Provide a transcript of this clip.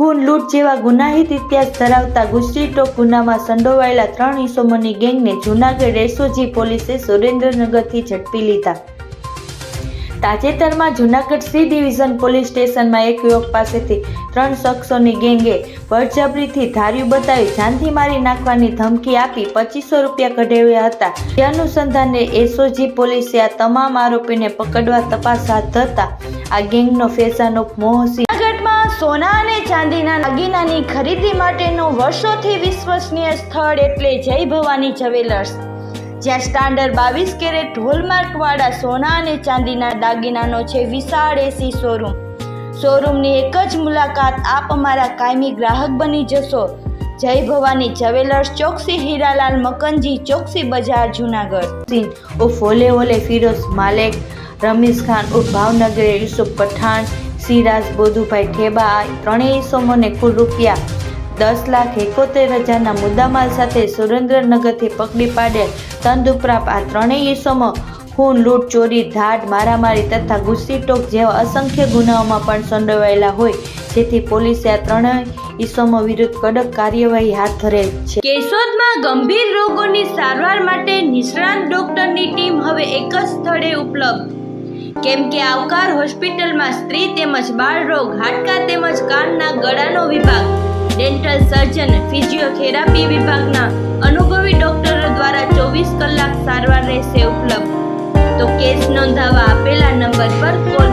ખૂન, લૂંટ જેવા ગુનાહિત ઇતિહાસ ધરાવતા ગુજરીટોક ગુનામાં સંડોવાયેલા ત્રણ ઇસમોની ગેંગને જૂનાગઢ એસઓજી પોલીસે સુરેન્દ્રનગરથી ઝડપી લીધા. તાજેતરમાં જૂનાગઢ સી ડિવિઝન પોલીસ સ્ટેશનમાં એક યુવક પાસેથી ત્રણ શખ્સોની ગેંગે બળજબરીથી ધાર્યું બતાવી જાનથી મારી નાખવાની ધમકી આપી પચીસો રૂપિયા કઢાવ્યા હતા. તે અનુસંધાને એસઓજી પોલીસે આ તમામ આરોપીને પકડવા તપાસ હાથ ધરતા આ ગેંગનો ફેસાનો મોહસી સોના અને ચાંદીના દાગીનાની ખરીદી માટેનું વર્ષોથી વિશ્વસનીય સ્થળ એટલે જય ભવાની જ્વેલર્સ. જ્યાં સ્ટાન્ડર્ડ બાવીસ કેરેટ હોલમાર્કવાળા સોના અને ચાંદીના દાગીનાનો છે વિશાળ એસી શોરૂમ. શોરૂમની એક જ મુલાકાત આપ અમારા કાયમી ગ્રાહક બની જશો. જય ભવાની જ્વેલર્સ ચોકસી હીરાલાલ મકનજી, ચોકસી બજાર, જુનાગઢ. ઓફ ઓલે ઓલે ફિરોઝ માલેક, રમીઝ ખાન ઉફ ભાવનગર, યુસુફ પઠાણ સિરાજ, બોધુભાઈ ઠેબા આ ત્રણેય ઈસમોને કુલ રૂપિયા દસ લાખ એકોતેર હજારના મુદ્દામાલ સાથે સુરેન્દ્રનગરથી પકડી પાડેલ તંદુપરાપ આ ત્રણેય ઈસમો ખૂન, લૂંટ, ચોરી, ધાડ, મારામારી તથા ગુસ્સીટોક જેવા અસંખ્ય ગુનાઓમાં પણ સંડોવાયેલા હોય, જેથી પોલીસે આ ત્રણેય ઈસમો વિરુદ્ધ કડક કાર્યવાહી હાથ ધરેલ છે. કેશોદમાં ગંભીર રોગોની સારવાર માટે નિષ્ણાંત ડોક્ટરની ટીમ હવે એક જ સ્થળે ઉપલબ્ધ. કેમ કે આવકાર હોસ્પિટલમાં સ્ત્રી તેમજ બાળ રોગ હાડકા તેમજ કાનના ગળાનો વિભાગ, ડેન્ટલ સર્જન, ફિઝિયોથેરાપી વિભાગના અનુભવી ડોક્ટરો દ્વારા ચોવીસ કલાક સારવાર રહેશે ઉપલબ્ધ. તો કેસ નોંધાવા આપેલા નંબર પર કોલ